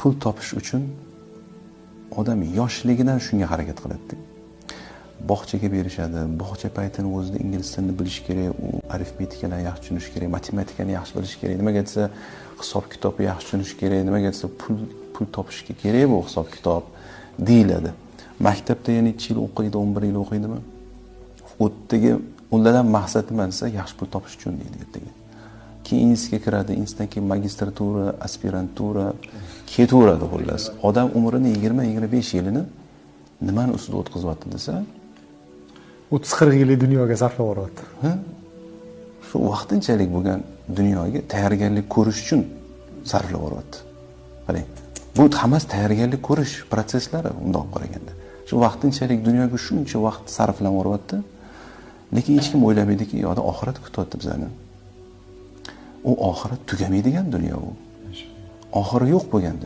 pul topish uchun odam yoshligidan shunga harakat qiladida. Bog'chaga berishadi bog'cha paytini o'zida ingliz tilini bilish kerak u arifmetikalarni yaxshi tushunish kerak matematikani yaxshi bilish kerak nimaga desa hisob kitobni yaxshi tushunish kerak nimaga desa pul pul topishga kerak bu hisob kitob deyiladi. Maktabda yana nechi yil o'qiydi o'n bir yil o'qiydimi? U yerdagi ham maqsad nima desa yaxshi pul topish uchun deydi ertaga. Keyin institutga kiradi institutdan keyin magistratura aspirantura ketaveradi xullas. Odam umrini yigirma yigirma besh yilini nimani ustida o'tkazyapti desa? o'ttiz qirq yillik dunyoga sarflab yuboryapti. Shu vaqtinchalik bo'lgan dunyoga tayyorgarlik ko'rish uchun sarflab yuboryapti. Qarang bu hammasi tayyorgarlik ko'rish protsesslari bundoq qaraganda. Shu vaqtinchalik dunyoga shuncha vaqt sarflanib yuboryapti lekin hech kim o'ylamaydiki yoda oxirat kutyapti bizani u oxirat tugamaydigan dunyo u. Oxiri yo'q bo'lgan